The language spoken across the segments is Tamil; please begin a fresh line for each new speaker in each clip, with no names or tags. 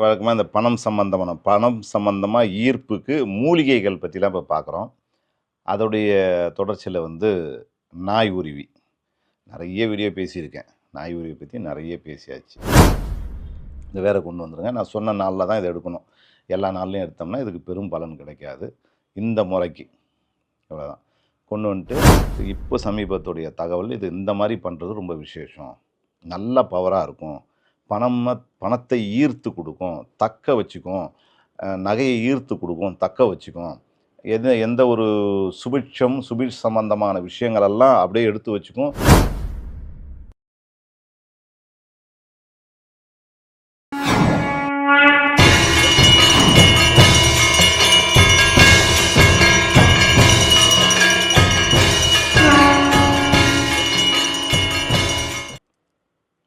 வழக்கமாக இந்த பணம் சம்மந்தமான பணம் சம்மந்தமாக ஈர்ப்புக்கு மூலிகைகள் பற்றிலாம் இப்போ பார்க்குறோம் அதோடைய தொடர்ச்சியில் வந்து நாய் உருவி. நிறைய வீடியோ பேசியிருக்கேன். நாய் உருவி பற்றி நிறைய பேசியாச்சு. இது வேற கொண்டு வந்துருங்க. நான் சொன்ன நாளில் தான் இதை எடுக்கணும். எல்லா நாள்லையும் எடுத்தோம்னா இதுக்கு பெரும் பலன் கிடைக்காது. இந்த முறைக்கு. இவ்வளோதான் கொண்டு வந்துட்டு இப்போ சமீபத்துடைய தகவல் இது இந்த மாதிரி பண்ணுறது ரொம்ப விசேஷம். நல்ல பவராக இருக்கும். பணம் பணத்தை ஈர்த்து கொடுக்கும் தக்க வச்சுக்கும் நகையை ஈர்த்து கொடுக்கும் தக்க வச்சுக்கும். எது எந்த ஒரு சுபிட்சம் சுபிட் சம்பந்தமான விஷயங்களெல்லாம் அப்படியே எடுத்து வச்சுக்கும்.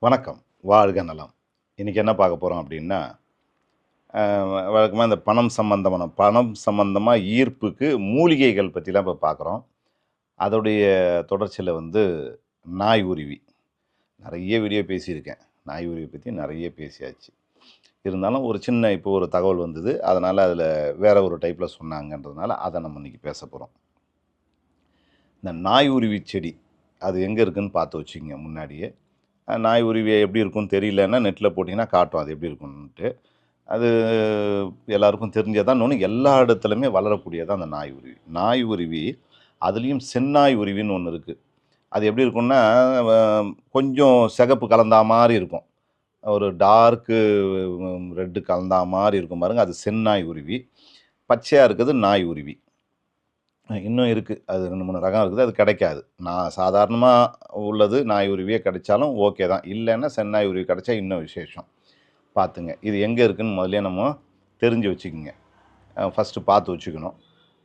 வணக்கம். வாழ்க நலம் இன்றைக்கி என்ன பார்க்க போகிறோம் அப்படின்னா வழக்கமாக இந்த பணம் சம்பந்தமான பணம் சம்பந்தமாக ஈர்ப்புக்கு மூலிகைகள் பற்றிலாம் இப்போ பார்க்குறோம். அதோடைய தொடர்ச்சியில் வந்து நாய் உருவி. நிறைய வீடியோ பேசியிருக்கேன். நாய் உருவி பற்றி நிறைய பேசியாச்சு. இருந்தாலும் ஒரு சின்ன இப்போ ஒரு தகவல் வந்தது. அதனால் அதில் வேற ஒரு டைப்பில் சொன்னாங்கன்றதுனால அதை நம்ம இன்றைக்கி பேச போகிறோம் இந்த நாய் உருவி செடி அது எங்கே இருக்குதுன்னு பார்த்து வச்சுக்கோங்க முன்னாடியே. நாய் உருவி எப்படி இருக்கும்னு தெரியலன்னா நெட்டில் போட்டிங்கன்னா காட்டும் அது எப்படி இருக்கும்ன்ட்டு. அது எல்லாருக்கும் தெரிஞ்சதான் இன்னொன்று எல்லா இடத்துலையுமே வளரக்கூடியதான் அந்த நாய் உருவி. நாய் உருவி அதுலேயும் செந்நாய் உருவின்னு ஒன்று இருக்குது அது எப்படி இருக்கும்னா கொஞ்சம் சிகப்பு கலந்தா மாதிரி இருக்கும். ஒரு டார்க்கு ரெட்டு கலந்தா மாதிரி இருக்கும் பாருங்கள் அது செந்நாய் உருவி. பச்சையாக இருக்குது நாய் உருவி. இன்னும் இருக்குது அது ரெண்டு மூணு ரகம் இருக்குது. அது கிடைக்காது. நான் சாதாரணமாக உள்ளது நாய் உருவியே கிடைச்சாலும் ஓகே தான். இல்லைன்னா செந்நாய் உருவி கிடைச்சா இன்னும் விசேஷம். பார்த்துங்க. இது எங்கே இருக்குதுன்னு முதல்ல நம்ம தெரிஞ்சு வச்சுக்கோங்க. ஃபஸ்ட்டு பார்த்து வச்சுக்கணும்.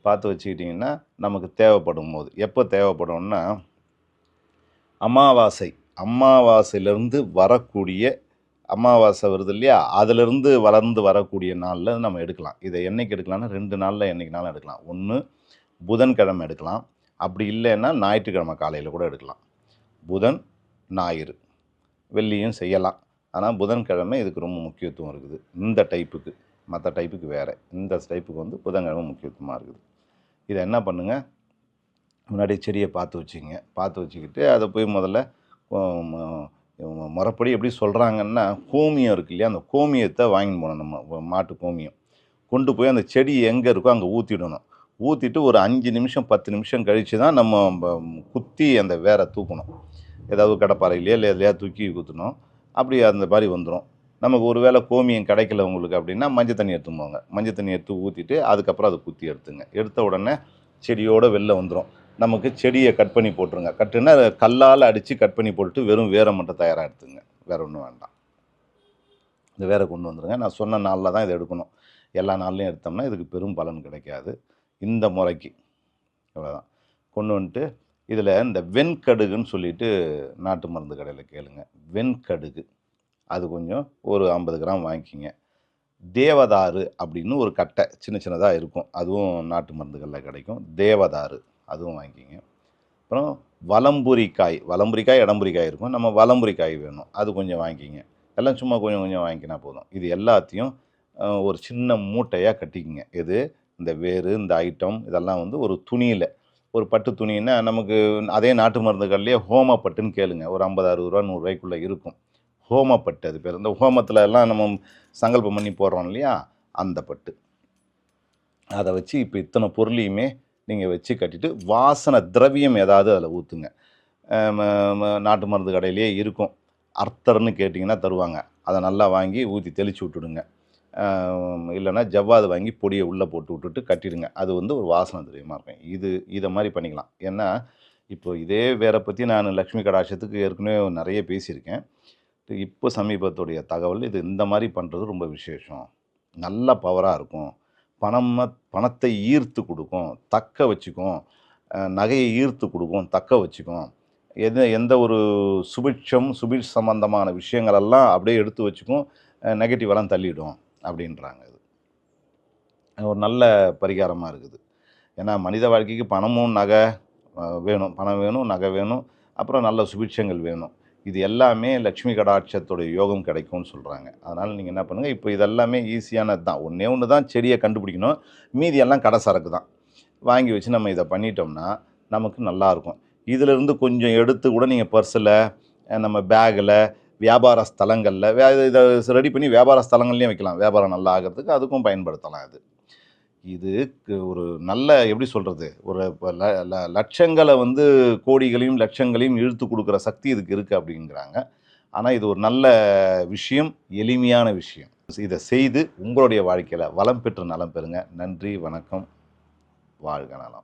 பார்த்து வச்சுக்கிட்டிங்கன்னா நமக்கு தேவைப்படும் போது. எப்போ தேவைப்படும்னா அமாவாசை. அமாவாசையிலேருந்து வரக்கூடிய அமாவாசை வருது இல்லையா? அதிலிருந்து வளர்ந்து வரக்கூடிய நாளில் நம்ம எடுக்கலாம். இதை என்னைக்கு எடுக்கலாம்னா ரெண்டு நாளில் என்னைக்குனாலும் எடுக்கலாம். ஒன்று புதன்கிழமை எடுக்கலாம். அப்படி இல்லைன்னா ஞாயிற்றுக்கிழமை காலையில் கூட எடுக்கலாம். புதன் ஞாயிறு. வெள்ளியும் செய்யலாம். ஆனால் புதன்கிழமை இதுக்கு ரொம்ப முக்கியத்துவம் இருக்குது. இந்த டைப்புக்கு மற்ற டைப்புக்கு வேறு. இந்த டைப்புக்கு வந்து புதன்கிழமை முக்கியத்துவமாக இருக்குது. இதை என்ன பண்ணுங்கள் முன்னாடி செடியை பார்த்து வச்சுங்க. பார்த்து வச்சுக்கிட்டு அதை போய் முதல்ல முறப்படி முறைப்படி எப்படி சொல்கிறாங்கன்னா கோமியம் இருக்கு இல்லையா? அந்த கோமியத்தை வாங்கிட்டு போகணும் நம்ம மாட்டு கோமியம். கொண்டு போய் அந்த செடி எங்கே இருக்கோ அங்கே ஊற்றிடணும் ஊற்றிட்டு ஒரு அஞ்சு நிமிஷம் பத்து நிமிஷம் கழித்து தான் நம்ம குத்தி அந்த வேரை தூக்கணும். ஏதாவது கடப்பாறையிலையோ இல்லை எதுலையா தூக்கி குத்தணும். அப்படி அந்த மாதிரி வந்துடும் நமக்கு ஒரு வேளை கோமியம் கிடைக்கல உங்களுக்கு அப்படின்னா மஞ்சள் தண்ணி எடுத்துப்போங்க மஞ்சள் தண்ணி எடுத்து ஊற்றிட்டு அதுக்கப்புறம் அதை குத்தி எடுத்துங்க. எடுத்த உடனே செடியோடு வெளில வந்துடும் நமக்கு செடியை கட் பண்ணி போட்டுருங்க. கட்டுன்னா கல்லால் அடித்து கட் பண்ணி போட்டுட்டு வெறும் வேரை மட்டும் தயாராக எடுத்துங்க. வேறு ஒன்றும் வேண்டாம். இந்த வேரை கொண்டு வந்துடுங்க நான் சொன்ன நாளில் தான் இதை எடுக்கணும். எல்லா நாள்லையும் எடுத்தோம்னா இதுக்கு பெரும் பலன் கிடைக்காது. இந்த முறைக்கு. இவ்வளோதான் கொண்டு வந்துட்டு இதில் இந்த வெண்கடுகுன்னு சொல்லிட்டு நாட்டு மருந்து கடையில் கேளுங்க. வெண்கடுகு. அது கொஞ்சம் ஒரு ஐம்பது கிராம் வாங்கிக்கிங்க. தேவதாரு அப்படின்னு ஒரு கட்டை சின்ன சின்னதாக இருக்கும். அதுவும் நாட்டு மருந்துகளில் கிடைக்கும். தேவதாரு அதுவும் வாங்கிக்கிங்க. அப்புறம் வலம்புரிக்காய். வலம்புரிக்காய் இடம்புரிக்காய் இருக்கும். நம்ம வலம்புரிக்காய் வேணும். அது கொஞ்சம் வாங்கிக்கிங்க. எல்லாம் சும்மா கொஞ்சம் கொஞ்சம் வாங்கிக்கினா போதும். இது எல்லாத்தையும் ஒரு சின்ன மூட்டையாக கட்டிக்கிங்க. இது இந்த வேறு இந்த ஐட்டம் இதெல்லாம் வந்து ஒரு துணியில். ஒரு பட்டு துணின்னா நமக்கு அதே நாட்டு மருந்துகள்லேயே ஹோமப்பட்டுன்னு கேளுங்க. ஒரு ஐம்பது அறுபது ரூபா நூறுரூவாய்க்குள்ளே இருக்கும். ஹோமப்பட்டு அது பேர். இந்த ஹோமத்தில் எல்லாம் நம்ம சங்கல்பம் பண்ணி போடுறோம் இல்லையா? அந்த பட்டு. அதை வச்சு இப்போ இத்தனை பொருளையுமே நீங்கள் வச்சு கட்டிட்டு வாசனை திரவியம் ஏதாவது அதில் ஊற்றுங்க நாட்டு மருந்து கடையிலேயே இருக்கும். அர்த்தர்னு கேட்டிங்கன்னா தருவாங்க. அதை நல்லா வாங்கி ஊற்றி தெளித்து விட்டுடுங்க. இல்லைன்னா ஜவ்வாது வாங்கி பொடியை உள்ளே போட்டு விட்டுட்டு கட்டிடுங்க. அது வந்து ஒரு வாசனை திரவியமாக இருக்கும். இது இதை மாதிரி பண்ணிக்கலாம். ஏன்னா இப்போ இதே வேரை பற்றி நான் லக்ஷ்மி கடாட்சத்துக்கு ஏற்கனவே நிறைய பேசியிருக்கேன். இப்போ சமீபத்துடைய தகவல் இது இந்த மாதிரி பண்ணுறது ரொம்ப விசேஷம். நல்ல பவராக இருக்கும். பணம் பணத்தை ஈர்த்து கொடுக்கும். தக்க வச்சுக்கும். நகையை ஈர்த்து கொடுக்கும். தக்க வச்சுக்கும். எது எந்த ஒரு சுபிட்சம் சுபிட் சம்பந்தமான விஷயங்களெல்லாம் அப்படியே எடுத்து வச்சுக்கும். நெகட்டிவெல்லாம் தள்ளிவிடும் அப்படின்றாங்க இது. ஒரு நல்ல பரிகாரமாக இருக்குது. ஏன்னா மனித வாழ்க்கைக்கு பணமும் நகை வேணும். பணம் வேணும் நகை வேணும். அப்புறம் நல்ல சுபிட்சங்கள் வேணும். இது எல்லாமே லக்ஷ்மி கடாட்சத்தோட யோகம் கிடைக்கும்னு சொல்கிறாங்க அதனால் நீங்கள் என்ன பண்ணுங்கள் இப்போ இதெல்லாமே ஈஸியானது தான். ஒன்றே ஒன்று தான் செடியை கண்டுபிடிக்கணும். மீதி எல்லாம் கடை சரக்கு தான். வாங்கி வச்சு நம்ம இதை பண்ணிட்டோம்னா நமக்கு நல்லாயிருக்கும் இதிலிருந்து கொஞ்சம் எடுத்து கூட நீங்கள் பர்ஸில் நம்ம பேக்கில் வியாபார ஸ்தலங்களில் வே இதை ரெடி பண்ணி வியாபார ஸ்தலங்கள்லேயும் வைக்கலாம். வியாபாரம் நல்லா ஆகிறதுக்கு அதுக்கும் பயன்படுத்தலாம் இது. இது ஒரு நல்ல எப்படி சொல்கிறது ஒரு ல- லட்சங்களை வந்து கோடிகளையும் லட்சங்களையும் இழுத்து கொடுக்குற சக்தி இதுக்கு இருக்குது அப்படிங்கிறாங்க. ஆனால் இது ஒரு நல்ல விஷயம் எளிமையான விஷயம். இதை செய்து உங்களுடைய வாழ்க்கையில் வளம் பெற்று நலம் பெறுங்க. நன்றி வணக்கம். வாழ்க நலம்.